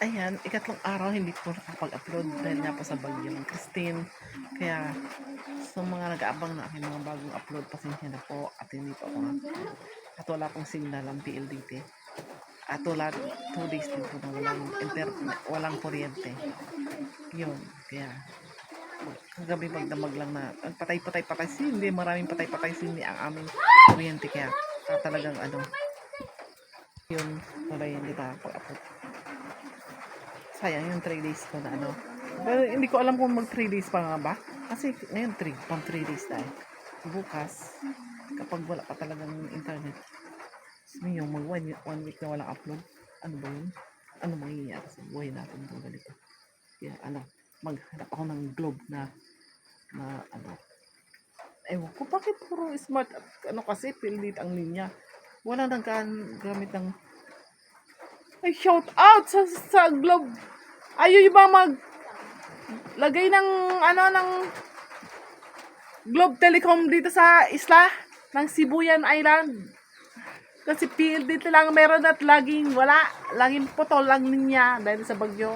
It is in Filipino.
ayan, ikatlong araw hindi po nakapag-upload dahil nga po sa bagyo ng Christine. Kaya sa mga nag-aabang na aking mga bagong upload, pasensya na po at hindi po ako at wala pong signal ang PLDT. At wala, two days din po na walang, internet, walang kuryente. Yun, kaya kagabi magdamag lang na patay-patay-patay sindi, maraming patay-patay sindi ang aming kuryente kaya ah, talagang ano yun, wala yun di ba pag-upload sayang yung 3 days ko na ano. Pero hindi ko alam kung mag 3 days pa nga ba. Kasi ngayon 3, pang 3 days eh. Bukas, kapag wala pa talagang internet, sabi yung mag one, one week na walang upload, ano ba yun? Ano mangyayari sa buhay natin kung ganito? Kaya ano, maghanap ako ng globe na na ano. Ewan ko, bakit puro smart ano kasi, pilit ang linya. Wala nang gamit ng shout out sa, sa Globe. Ayaw yung ba mag lagay ng ano ng Globe Telecom dito sa isla ng Sibuyan Island. Kasi PLDT lang meron at laging wala. Laging putol lang niya dahil sa bagyo.